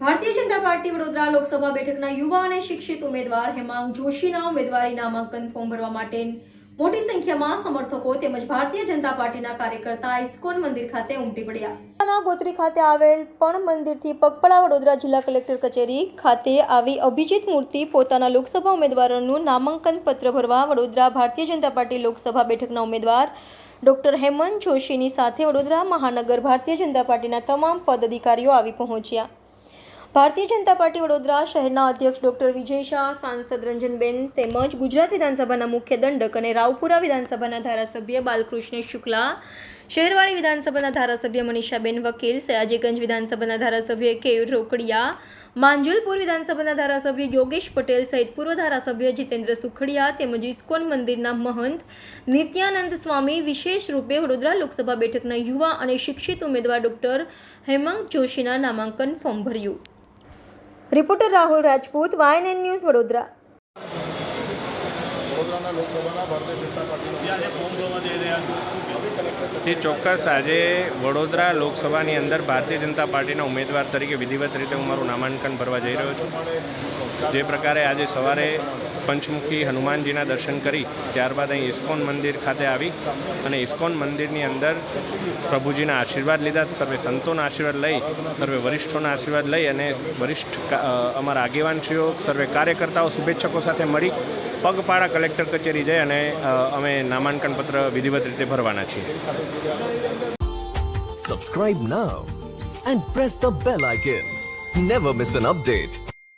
Bharatiya Janata party Vadodara Lok Sabha બેઠકના યુવા અને શિક્ષિત ઉમેદવાર હેમાંગ જોશીના ઉમેદવારી નામાંકન ફોર્મ ભરવા માટે મોટી સંખ્યામાં સમર્થકો તેમજ ભારતીય જનતા પાર્ટીના કાર્યકર્તા ઇસ્કોન મંદિર ખાતે ઉમટી પડ્યા. ગોત્રી ખાતે આવેલ પણ મંદિરથી પગપળા વડોદરા જિલ્લા કલેક્ટર કચેરી ખાતે આવી અભિજીત મૂર્તિ પોતાના લોકસભા ઉમેદવારોનું નામાંકન પત્ર ભરવા વડોદરા ભારતીય જનતા પાર્ટી લોકસભા બેઠકના ઉમેદવાર ડોક્ટર હેમંત જોશીની સાથે વડોદરા મહાનગર ભારતીય જનતા પાર્ટીના તમામ પદાધિકારીઓ આવી પહોંચ્યા. ભારતીય જનતા પાર્ટી વડોદરા શહેરના અધ્યક્ષ ડોક્ટર વિજય શાહ, સાંસદ રંજનબેન તેમજ ગુજરાત વિધાનસભાના મુખ્ય દંડક અને રાવપુરા વિધાનસભાના ધારાસભ્ય બાલકૃષ્ણ શુક્લા શહેરવાળી વિધાનસભાના ધારાસભ્ય મનીષાબેન વકીલ, સયાજીગંજ વિધાનસભાના ધારાસભ્ય કે રોકડિયા, માંજલપુર વિધાનસભાના ધારાસભ્ય યોગેશ પટેલ સહિત પૂર્વ ધારાસભ્ય જીતેન્દ્ર સુખડિયા તેમજ ઇસ્કોન મંદિરના મહંત નિત્યાનંદ સ્વામી, વિશેષ રૂપે વડોદરા લોકસભા બેઠકના યુવા અને શિક્ષિત ઉમેદવાર ડોક્ટર હેમંત જોશીના નામાંકન ફોર્મ ભર્યું. Reporter Rahul Rajput YNN news Vadodara. વડોદરાના લોકસભાના ભારતીય જનતા પાર્ટીના ફોર્મ ભરવા જઈ રહ્યા? તે ચોક્કસ આજે વડોદરા લોકસભાની અંદર ભારતીય જનતા પાર્ટીના ઉમેદવાર તરીકે વિધિવત રીતે હું મારું નામાંકન ભરવા જઈ રહ્યો છું. જે પ્રકારે આજે સવારે પંચમુખી હનુમાનજીના દર્શન કરી ત્યારબાદ અહીં ઇસ્કોન મંદિર ખાતે આવી અને ઇસ્કોન મંદિરની અંદર પ્રભુજીના આશીર્વાદ લીધા સર્વે સંતોના આશીર્વાદ લઈ સર્વે વરિષ્ઠોના આશીર્વાદ લઈ અને વરિષ્ઠ અમારા આગેવાનશ્રીઓ સર્વે કાર્યકર્તાઓ શુભેચ્છકો સાથે મળી. પગપાળા કલેક્ટર કચેરી જઈ અને અમે નામાંકન પત્ર વિધિવત રીતે ભરવાના છીએ Subscribe now and press the bell icon. Never miss an update.